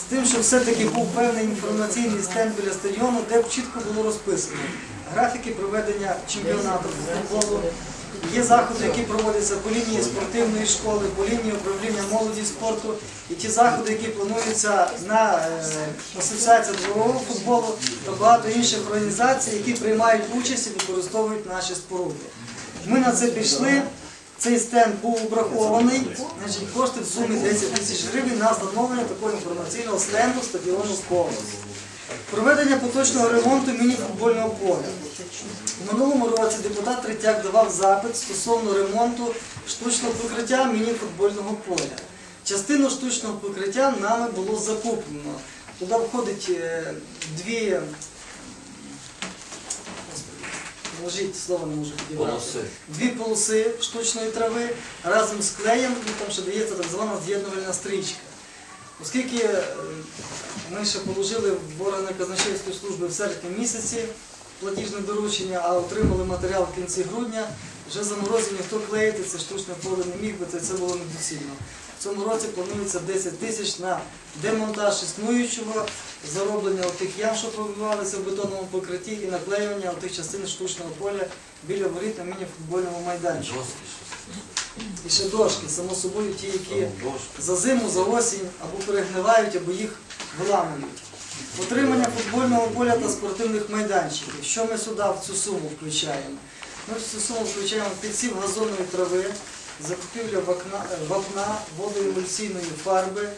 з тим, що все-таки був певний інформаційний стенд біля стадіону, де б чітко було розписано графіки проведення чемпіонату футболу. Є заходи, які проводяться по лінії спортивної школи, по лінії управління молоді спорту, і ті заходи, які плануються на е, асоціацію дворового футболу та багато інших організацій, які приймають участь і використовують наші споруди. Ми на це пішли. Цей стенд був обрахований, значить, кошти в сумі 10 тисяч гривень на встановлення такого інформаційного стенду стадіону «Колос». Проведення поточного ремонту міні-футбольного поля. У минулому році депутат Третяк давав запит стосовно ремонту штучного покриття міні-футбольного поля. Частину штучного покриття нами було закуплено. Туди входить е, дві. Положіть слово не можу підібрати. Полоси. Дві полоси штучної трави разом з клеєм, і там ще дається так звана з'єднувальна стрічка. Оскільки е, ми ще положили в органи казначейської служби в серпні місяці платіжне доручення, а отримали матеріал в кінці грудня, вже заморозив ніхто клеїти це штучне поле не міг це, це було недоцільно. В цьому році планується 10 тисяч на демонтаж існуючого, зароблення тих ям, що пробивалися в бетонному покритті, і наклеювання тих частин штучного поля біля воріт на міні-футбольному майданчику. І ще дошки, само собою, ті, які за зиму, за осінь або перегнивають, або їх виламують. Утримання футбольного поля та спортивних майданчиків. Що ми сюди в цю суму включаємо? Ми в цю суму включаємо підсів газонної трави, закупівля вапна, вапна водоемульсійної фарби,